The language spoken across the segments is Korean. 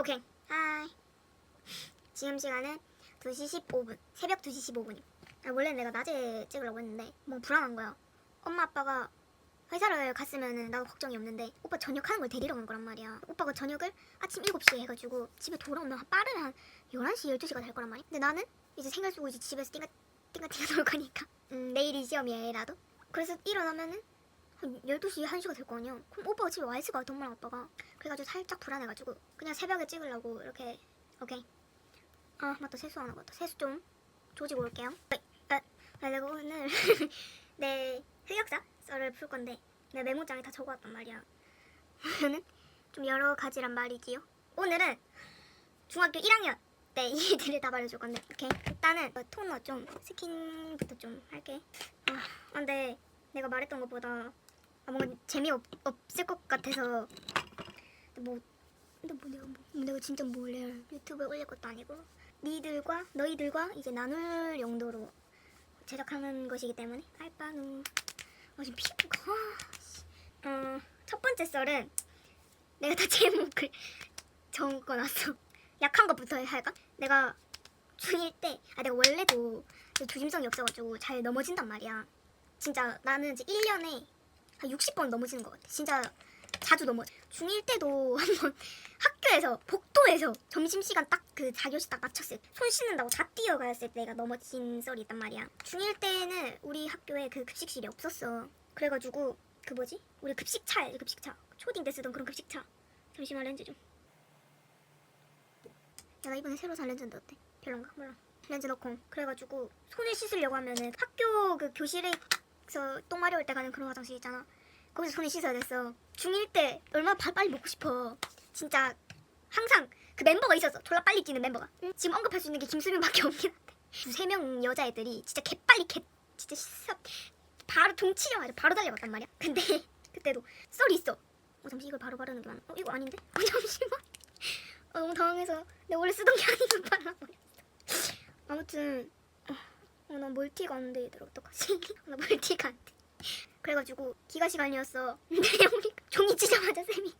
오케이. 하이. 지금 시간은 2시 15분. 새벽 2시 15분임. 아, 원래 내가 낮에 찍으려고 했는데 뭐 불안한 거야. 엄마 아빠가 회사를 갔으면은 나도 걱정이 없는데 오빠 저녁 하는 걸 데리러 간 거란 말이야. 오빠가 저녁을 아침 7시에 해가지고 집에 돌아오면 한 빠르면 한 11시, 12시가 될 거란 말이야. 근데 나는 이제 생각 쓰고 이제 집에서 띵가 띵가 띵가 놀 거니까. 음, 내일이 시험이라도. 그래서 일어나면은 한 12시, 1시가 될 거 아니야. 그럼 오빠가 집에 와 있을 것 같아, 엄마랑 아빠가. 그래가지고 살짝 불안해가지고 그냥 새벽에 찍으려고 이렇게 오케이. 아 맞다 세수 안 하고 왔다. 세수 좀 조지고 올게요. 아, 아 내가 오늘 내 흑역사 썰을 풀 건데 내 메모장에 다 적어왔단 말이야. 오늘은 좀 여러 가지란 말이지요. 오늘은 중학교 1학년 때이 일들을 다 말해줄 건데 오케이. 일단은 어, 토너 좀 스킨부터 좀 할게. 아 근데 내가 말했던 것보다 아, 뭔가 재미 없, 없을 것 같아서. 뭐 근데 뭐 내가 뭐 내가 진짜 몰래 유튜브에 올릴 것도 아니고. 니들과 너희들과 이제 나눌 용도로 제작하는 것이기 때문에. 알바누. 아 지금 피부가 아, 어첫 번째 썰은 내가 다 제목을 적어놨어 약한 것부터 할까? 내가 중1 때 아 내가 원래도 조심성이 없어가지고 잘 넘어진단 말이야. 진짜 나는 이제 1년에 한 60번 넘어지는 것 같아 진짜 자주 넘어 중1 때도 한 번 학교에서 복도에서 점심시간 딱그 4교시 딱 맞췄을 때 손 씻는다고 다 뛰어갔을 때 내가 넘어진 썰이 있단 말이야. 중1 때는 우리 학교에 그 급식실이 없었어. 그래가지고 그 뭐지? 우리 급식차 급식차. 초딩 때 쓰던 그런 급식차. 잠시만 렌즈 좀. 내가 이번에 새로 산 렌즈인데 어때? 별론가? 몰라. 렌즈 넣고. 그래가지고 손을 씻으려고 하면은 학교 그 교실에 서 똥 마려울 때 가는 그런 화장실 있잖아. 거기서 손을 씻어야 됐어. 중1 때 얼마나 바- 빨리 먹고 싶어. 진짜 항상 그 멤버가 있었어 졸라 빨리 뛰는 멤버가. 응? 지금 언급할 수 있는 게 김수빈밖에 없긴 한데. 두세 명 여자애들이 진짜 개빨리 개 진짜 씻어. 바로 동치자마자 바로 달려갔단 말이야. 근데 그때도 썰이 있어. 어 잠시 이걸 바로 바르는 게 맞나? 어 이거 아닌데? 어 잠시만. 어, 너무 당황해서. 내가 원래 쓰던 게 아니면 발라버렸어 아무튼 어, 나 멀티가 안 돼 얘들 어떡하지? 나 멀티가 안 돼. 그래가지고 기가 시간이었어. 근데 우리 종이 찢자마자 쌤이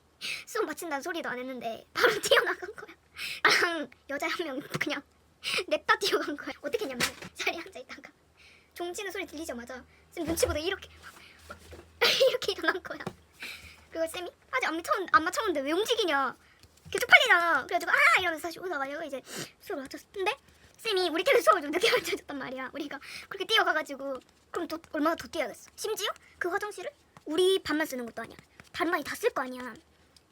수업 마친다는 소리도 안 했는데 바로 뛰어나간 거야. 나랑 여자 한 명 그냥 냅다 뛰어간 거야. 어떻게 했냐면 자리에 앉아있다가 종 치는 소리 들리자마자 쌤 눈치 보다 이렇게 이렇게 일어난 거야. 그리고 쌤이 아직 안 맞췄는데, 안 맞췄는데 왜 움직이냐? 이렇게 쪽팔리잖아. 그래가지고 아! 이러면서 다시 오다가 이제 수업을 마쳤어. 근데 쌤이 우리 때문에 수업을 좀 늦게 마쳐줬단 말이야. 우리가 그렇게 뛰어가가지고 그럼 또 얼마나 더 뛰어야겠어? 심지어 그 화장실을 우리 반만 쓰는 것도 아니야. 다른 반이 다 쓸 거 아니야.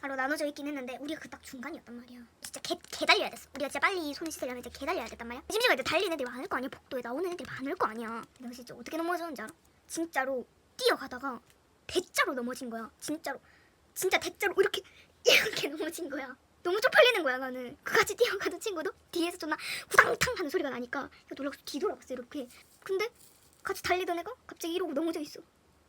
바로 나눠져 있긴 했는데 우리가 그 딱 중간이었단 말이야. 진짜 개, 개 달려야 됐어. 우리가 진짜 빨리 손 씻으려면 이제 개 달려야 됐단 말이야. 심지어 이제 달리는 애들이 많을 거 아니야. 복도에 나오는 애들이 많을 거 아니야. 내가 진짜 어떻게 넘어졌는지 알아? 진짜로 뛰어가다가 대자로 넘어진 거야. 진짜로. 진짜 대자로 이렇게 이렇게 넘어진 거야 너무 쪽팔리는 거야 나는. 그 같이 뛰어가던 친구도 뒤에서 존나 후당탕 하는 소리가 나니까 놀라서 뒤돌아봤어 이렇게. 근데 같이 달리던 애가 갑자기 이러고 넘어져 있어.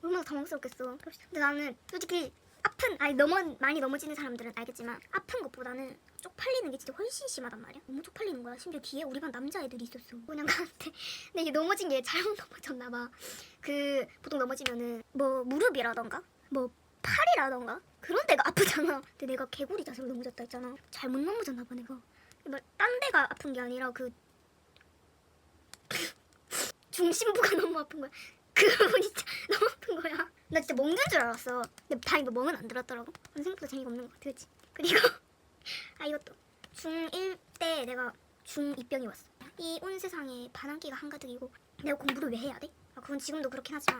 얼마나 당황스럽겠어. 근데 나는 솔직히 아픈 아니 넘어 많이 넘어지는 사람들은 알겠지만 아픈 것보다는 쪽팔리는 게 진짜 훨씬 심하단 말이야. 너무 쪽팔리는 거야. 심지어 뒤에 우리 반 남자애들이 있었어. 그냥 나한테. 근데 이게 넘어진 게 잘못 넘어졌나 봐그 보통 넘어지면은 뭐 무릎이라던가? 뭐 팔이라던가 그런 데가 아프잖아. 근데 내가 개구리 자세로 넘어졌다 했잖아. 잘못 넘어졌나 봐 내가. 뭐딴 데가 아픈 게 아니라 그 중심부가 너무 아픈 거야. 그 부분이 진짜 너무 아픈 거야. 나 진짜 멍든 줄 알았어. 근데 다행히 멍은 안 들었더라고. 생각보다 재미가 없는 것 같아 그치? 그리고 아 이것도. 중1 때 내가 중2병이 왔어. 이 온 세상에 반항기가 한가득이고 내가 공부를 왜 해야 돼? 아, 그건 지금도 그렇긴 하지만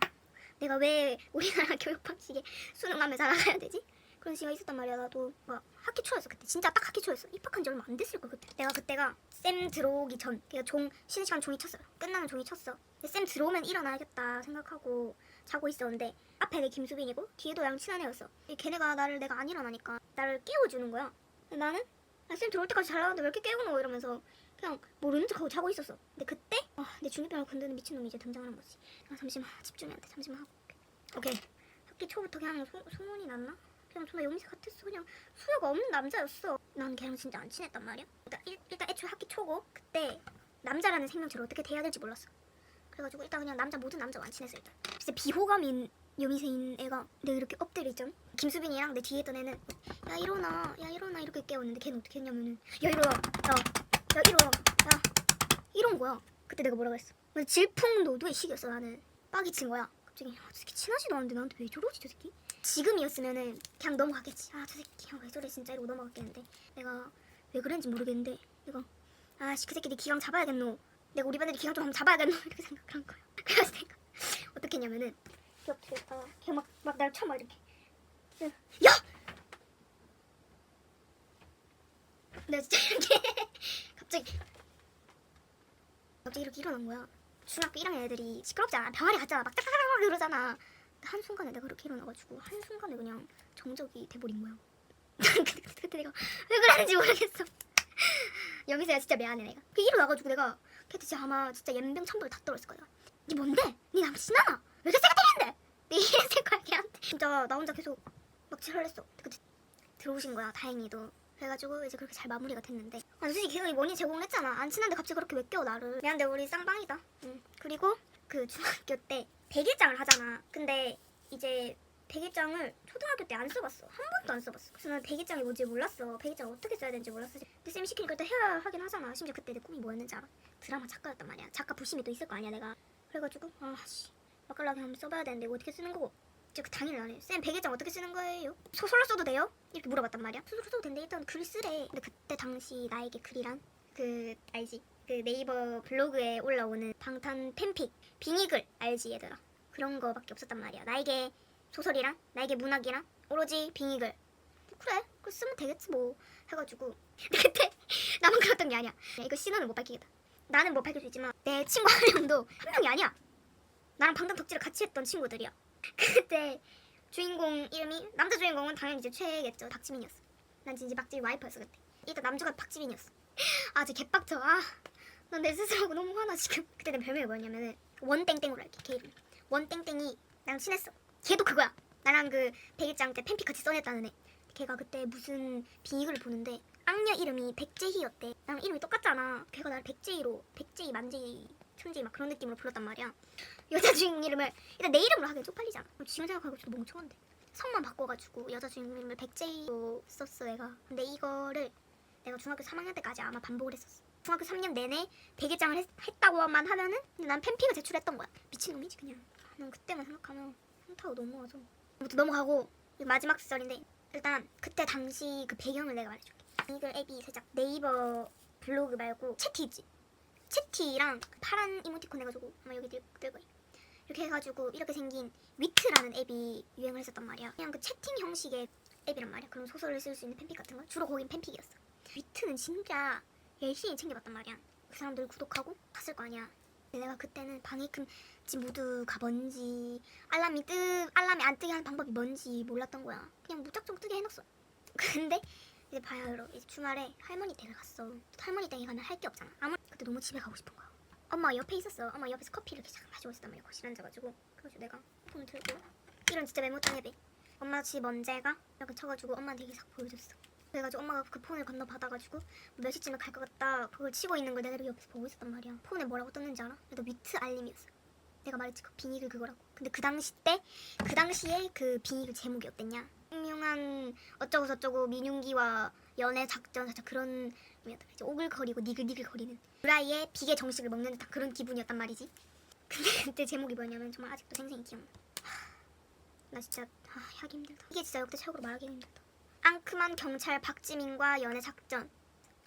내가 왜 우리나라 교육 방식에 수능하며 살아가야 되지? 그런 시기가 있었단 말이야. 나도 막 학기 초였어 그때. 진짜 딱 학기 초였어. 입학한 지 얼마 안 됐을 거야 그때. 내가 그때가 쌤 들어오기 전. 그러니까 종 쉬는 시간 종이 쳤어요. 끝나면 종이 쳤어. 근데 쌤 들어오면 일어나야겠다 생각하고 자고 있었는데 앞에 내 김수빈이고 뒤에도 양 친한 애였어. 걔네가 나를 내가 안 일어나니까 나를 깨워주는 거야. 근데 나는 아, 쌤 들어올 때까지 잘 나왔는데 왜 이렇게 깨우노? 이러면서 그냥 모르는 척하고 자고 있었어. 근데 그때 아, 내 중이병을 건드는 미친놈이 이제 등장하는 거지. 아 잠시만. 집중해야 돼. 잠시만 하고. 오케이. 학기 초부터 그냥 소, 소문이 났나? 그냥 존나 영세 같았어. 그냥 수요가 없는 남자였어. 난 걔랑 진짜 안 친했단 말이야. 일단, 일, 일단 애초에 학기 초고 그때 남자라는 생명체를 어떻게 대해야 될지 몰랐어. 그래가지고 일단 그냥 남자 모든 남자와 안 친했어 일단. 진짜 비호감인 여미새인 애가 내가 이렇게 있잖아 김수빈이랑 내 뒤에 있던 애는 야 일어나. 야 일어나. 이렇게 깨웠는데 걔는 어떻게 했냐면은 야 일어나. 야 야 일어나. 야 이런 거야. 그때 내가 뭐라고 했어? 근데 질풍노도의 시기였어. 나는 빡이 친 거야. 갑자기 아, 저 새끼 친하지도 않은데 나한테 왜 저러지 저 새끼 지금이었으면은 그냥 넘어가겠지. 아 저 새끼. 아, 왜 저래. 진짜 이러고 넘어갔겠는데. 내가 왜 그랬는지 모르겠는데. 내가 아씨 그 새끼 내 기강 잡아야겠노. 내가 우리 반들이 기강 좀 한번 잡아야겠노. 이렇게 생각한 거야. 그래서 내가 어떻게 했냐면은 겹치겠다가 걔막막 날 쳐막 이렇게. 야! 내가 진짜 이렇게 갑자기 갑자기 이렇게 일어난 거야. 중학교 1학년 애들이 시끄럽잖아. 병아리 같잖아. 막 따다다닥 그러잖아 한 순간에 내가 그렇게 일어나가지고 한 순간에 그냥 정적이 돼버린 거야. 그때, 내가 왜 그랬는지 모르겠어. 여기서 야 진짜 미안해 내가. 그 일어나가지고 내가 걔한테 진짜 아마 진짜 연병 천벌 다 떨었을 거야. 니 뭔데? 니 남친 하나? 왜 이렇게 세게 때리는데? 내 이랬을 거야 걔한테 진짜 나 혼자 계속 막 지랄했어. 그때 들어오신 거야 다행히도. 그래가지고 이제 그렇게 잘 마무리가 됐는데. 아 솔직히 걔가 이 원인 제공을 했잖아. 안 친한데 갑자기 그렇게 왜 껴 나를? 미안한데 우리 쌍방이다. 응. 그리고 그 중학교 때 백일장을 하잖아. 근데 이제 백일장을 초등학교 때 안 써봤어. 한 번도 안 써봤어. 그래서 난 백일장이 뭔지 몰랐어. 백일장 어떻게 써야 되는지 몰랐어. 근데 쌤이 시키니까 일단 해야 하긴 하잖아. 심지어 그때 내 꿈이 뭐였는지 알아? 드라마 작가였단 말이야. 작가 부심이 또 있을 거 아니야 내가. 그래가지고 아씨. 맛깔나게 한번 써봐야 되는데 이거 어떻게 쓰는 거고. 그 당일 안해. 쌤 백일장 어떻게 쓰는 거예요? 소설로 써도 돼요? 이렇게 물어봤단 말이야. 소설로 써도 된대. 일단 글 쓰래. 근데 그때 당시 나에게 글이란 그 알지? 그 네이버 블로그에 올라오는 방탄 팬픽 빙의글 알지 얘들아? 그런 거밖에 없었단 말이야. 나에게 소설이랑 나에게 문학이랑 오로지 빙의글. 뭐 그래 그 쓰면 되겠지 뭐. 해가지고. 근데 그때 나만 그랬던 게 아니야. 야, 이거 신원을 못 밝히겠다. 나는 못 밝힐 수 있지만 내 친구 한 명도 한 명이 아니야. 나랑 방탄 덕질을 같이 했던 친구들이야. 그때 주인공 이름이 남자 주인공은 당연히 이제 최애겠죠. 닥지민이었어. 난 진짜 막지 와이프였어 그때. 일단 남주가 박지민이었어 아 진짜 개빡쳐. 아 난 내 스스로하고 너무 화나 지금. 그때 내 별명이 뭐였냐면은 원땡땡으로 할게 걔 이름 원땡땡이 나랑 친했어. 걔도 그거야. 나랑 그 백일장 때 팬픽 같이 써냈다는 애. 걔가 그때 무슨 비글을 보는데 악녀 이름이 백제희였대. 나랑 이름이 똑같잖아. 걔가 나를 백제희로 백제희 만제희 천제희 막 그런 느낌으로 불렀단 말이야. 여자 주인공 이름을 일단 내 이름으로 하기엔 쪽팔리잖아. 지금 생각하고 좀 멍청한데. 성만 바꿔가지고 여자 주인공 이름을 백제희로 썼어 애가. 근데 이거를 내가 중학교 3학년 때까지 아마 반복을 했었어. 중학교 3년 내내 백일장을 했, 했다고만 하면은 근데 난 팬픽을 제출했던 거야. 미친놈이지 그냥. 아, 난 그때만 생각하면 현타가 넘어가서. 아무튼 넘어가고 이 마지막 썰인데 일단 그때 당시 그 배경을 내가 말해줄게. 이글 앱이 살짝 네이버 블로그 말고 채티 있지. 채티랑 파란 이모티콘 해가지고 아마 여기 뜰, 뜰 거예요 이렇게 해가지고 이렇게 생긴 위트라는 앱이 유행을 했었단 말이야. 그냥 그 채팅 형식의 앱이란 말이야. 그런 소설을 쓸 수 있는 팬픽 같은 거? 주로 거긴 팬픽이었어 위트는 진짜 열심히 챙겨봤단 말이야. 그 사람들 구독하고 봤을 거 아니야. 내가 그때는 방해금지 모두가 뭔지 알람이 뜨 알람이 안 뜨게 하는 방법이 뭔지 몰랐던 거야. 그냥 무작정 뜨게 해놨어. 근데 이제 알아 이제 주말에 할머니 댁을 갔어. 할머니 댁에 가면 할 게 없잖아. 아무 그때 너무 집에 가고 싶은 거야. 엄마 옆에 있었어. 엄마 옆에서 커피를 잠깐 마시고 있었단 말이야. 거실 앉아가지고. 그래가지고 내가 폰을 들고 이런 진짜 메모장 앱에 엄마 집 언제 가? 이렇게 쳐가지고 엄마한테 이게 싹 보여줬어 그래가지고 엄마가 그 폰을 건너 받아가지고 몇 시쯤에 갈 것 같다 그걸 치고 있는 걸 내가 옆에서 보고 있었단 말이야. 폰에 뭐라고 떴는지 알아? 그래도 위트 알림이었어. 내가 말했지 그 빙의글 그거라고. 근데 그 당시 때 그 당시에 그 빙의글 제목이 어땠냐? 유명한 어쩌고 저쩌고 민윤기와 연애 작전 살짝 그런 의미였다. 오글거리고 니글니글거리는. 브라이의 비계 정식을 먹는 듯한 그런 기분이었단 말이지. 근데 그때 제목이 뭐였냐면 정말 아직도 생생히 기억나. 하, 나 진짜 아, 하기 힘들다. 이게 진짜 역대 최고로 말하기 힘들다 앙큼한 경찰 박지민과 연애 작전.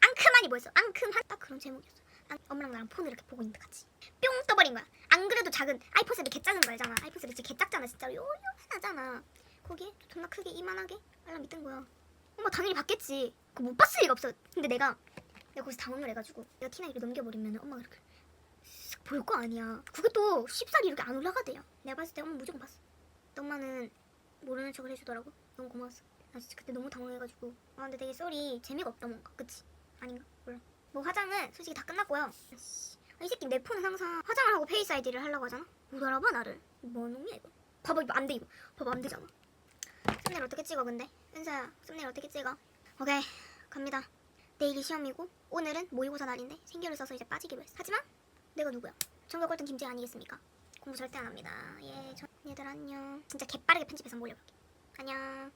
앙큼한이 뭐였어? 앙큼한? 딱 그런 제목이었어. 앙- 엄마랑 나랑 폰을 이렇게 보고 있는데 같이. 뿅 떠버린 거야. 안 그래도 작은 아이폰 7개 개작은 거 알잖아. 아이폰 7 진짜 개 작잖아 진짜로. 요요하잖아. 거기에 존나 크게 이만하게 알람이 뜬 거야. 엄마 당연히 봤겠지. 그거 못 봤을 리가 없어. 근데 내가 내가 거기서 당황을 해가지고 내가 티나이를 넘겨버리면 엄마가 이렇게 쓱 볼 거 아니야. 그게 또 쉽사리 이렇게 안 올라가대요. 내가 봤을 때 엄마 무조건 봤어. 엄마는 모르는 척을 해주더라고. 너무 고마웠어 나 진짜 그때 너무 당황해가지고. 아 근데 되게 썰이 재미가 없다 뭔가. 그치? 아닌가? 몰라. 뭐 화장은 솔직히 다 끝났고요. 아이씨. 아, 이 새끼 내 폰은 항상 화장을 하고 페이스 아이디를 하려고 하잖아? 못 알아봐 나를. 뭐 놈이야 이거. 봐봐 이거 안돼 이거. 봐봐 안 되잖아. 썸네일 어떻게 찍어 근데? 은사야 썸네일 어떻게 찍어? 오케이. 갑니다. 내일이 시험이고 오늘은 모의고사 날인데 생겨를 써서 이제 빠지기로 했어. 하지만 내가 누구야? 전교 꼴등 김재 아니겠습니까? 공부 절대 안 합니다. 예 저... 얘들 안녕. 진짜 개빠르게 편집해서 몰려볼게. 안녕